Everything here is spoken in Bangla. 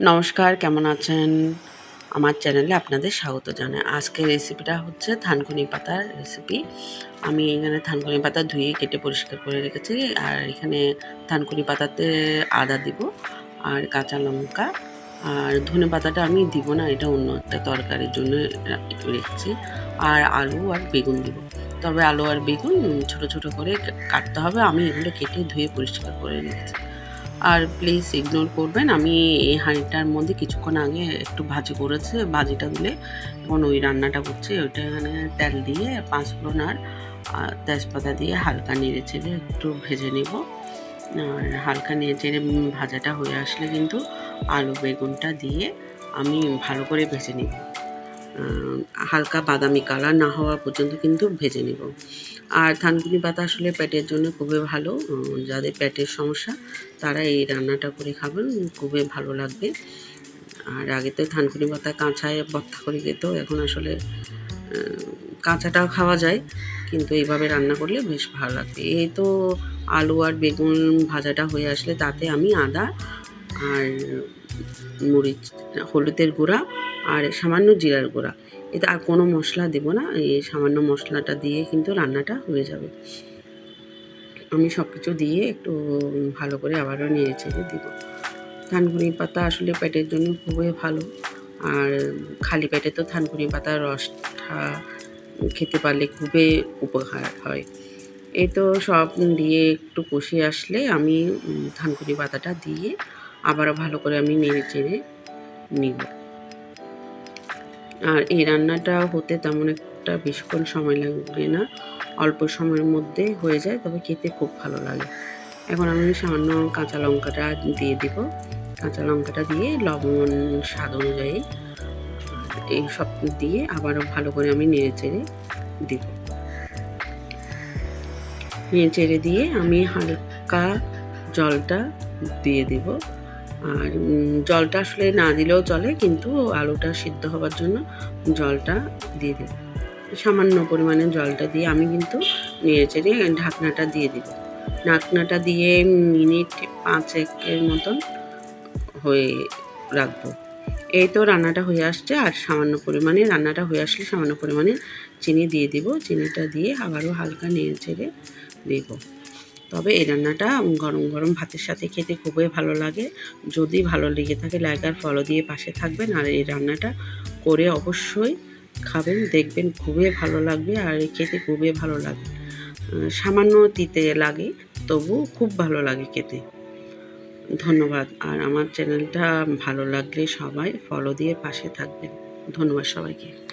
নমস্কার, কেমন আছেন? আমার চ্যানেলে আপনাদের স্বাগত জানাই। আজকের রেসিপিটা হচ্ছে থানকুনি পাতার রেসিপি আমি এখানে থানকুনি পাতা ধুয়ে কেটে পরিষ্কার করে রেখেছি। আর এখানে থানকুনি পাতাতে আদা দিব আর কাঁচা লঙ্কা। আর ধনে পাতাটা আমি দিব না, এটা অন্য একটা তরকারির জন্য রেখেছি। আর আলু আর বেগুন দিব। তবে আলু আর বেগুন ছোট ছোট করে কাটতে হবে। আমি এগুলো কেটে ধুয়ে পরিষ্কার করে রেখেছি। আর প্লিজ ইগনোর করবেন। আমি এই হাঁড়িটার মধ্যে কিছুক্ষণ আগে একটু ভাজি করেছে, ভাজিটা দিলে এখন ওই রান্নাটা করছি। ওইটা এখানে তেল দিয়ে পাঁচ পাঁচফোড়ন আর তেজপাতা দিয়ে হালকা নেড়ে চেড়ে একটু ভেজে নেব। আর হালকা নেড়ে চেড়ে ভাজাটা হয়ে আসলে কিন্তু আলু বেগুনটা দিয়ে আমি ভালো করে ভেজে নিব। হালকা বাদামি কালার না হওয়া পর্যন্ত কিন্তু ভেজে নেব। আর থানকুনি পাতা আসলে পেটের জন্য খুবই ভালো যাদের পেটের সমস্যা, তারা এই রান্নাটা করে খাবেন, খুবই ভালো লাগবে। আর আগে তো থানকুনি পাতা কাঁচায় বত্তা করে খেত, এখন আসলে কাঁচাটাও খাওয়া যায়, কিন্তু এইভাবে রান্না করলে বেশ ভালো লাগবে। এই তো আলু আর বেগুন ভাজাটা হয়ে আসলে তাতে আমি আদা আর মরিচ, হলুদের গুঁড়া আর সামান্য জিরার গুঁড়া। এতে আর কোনো মশলা দেব না, এই সামান্য মশলাটা দিয়ে কিন্তু রান্নাটা হয়ে যাবে। আমি সব কিছু দিয়ে একটু ভালো করে আবারও নিয়ে চেড়ে দিব। থানকুনি পাতা আসলে পেটের জন্য খুবই ভালো। আর খালি পেটে তো থানকুনি পাতার রসটা খেতে পারলে খুবই উপকার হয়। এই তো সব দিয়ে একটু কষিয়ে আসলে আমি থানকুনি পাতাটা দিয়ে আবারও ভালো করে আমি নেড়ে চেড়ে নিব। আর এই রান্নাটা হতে তেমন একটা বেশিক্ষণ সময় লাগবে না। অল্প সময়ের মধ্যে হয়ে যায়, তবে খেতে খুব ভালো লাগে। এখন আমি সামান্য কাঁচা লঙ্কাটা দিয়ে দিব। কাঁচা লঙ্কাটা দিয়ে লবণ স্বাদ অনুযায়ী এই সব দিয়ে আবারও ভালো করে আমি নেড়ে চেড়ে দিব। নেড়ে চেড়ে দিয়ে আমি হালকা জলটা দিয়ে দিব। আর জলটা আসলে না দিলেও চলে, কিন্তু আলুটা সিদ্ধ হবার জন্য জলটা দিয়ে দেব সামান্য পরিমাণে জলটা দিয়ে আমি কিন্তু নেড়ে চেড়ে ঢাকনাটা দিয়ে দেব। ঢাকনাটা দিয়ে মিনিট পাঁচেকের মতন হয়ে রাখব। এই তো রান্নাটা হয়ে আসছে, আর সামান্য পরিমাণে, রান্নাটা হয়ে আসলে সামান্য পরিমাণে চিনি দিয়ে দিব। চিনিটা দিয়ে আবারও হালকা নেড়ে চেড়ে দেবো। তবে এই রান্নাটা গরম গরম ভাতের সাথে খেতে খুবই ভালো লাগে। যদি ভালো লেগে থাকে লাইক আর ফলো দিয়ে পাশে থাকবেন আর এই রান্নাটা করে অবশ্যই খাবেন, দেখবেন খুবই ভালো লাগবে আর খেতে খুবই ভালো লাগে। সামান্য তিতে লাগে, তবু খুব ভালো লাগে খেতে। ধন্যবাদ। আর আমার চ্যানেলটা ভালো লাগলে সবাই ফলো দিয়ে পাশে থাকবেন। ধন্যবাদ সবাইকে।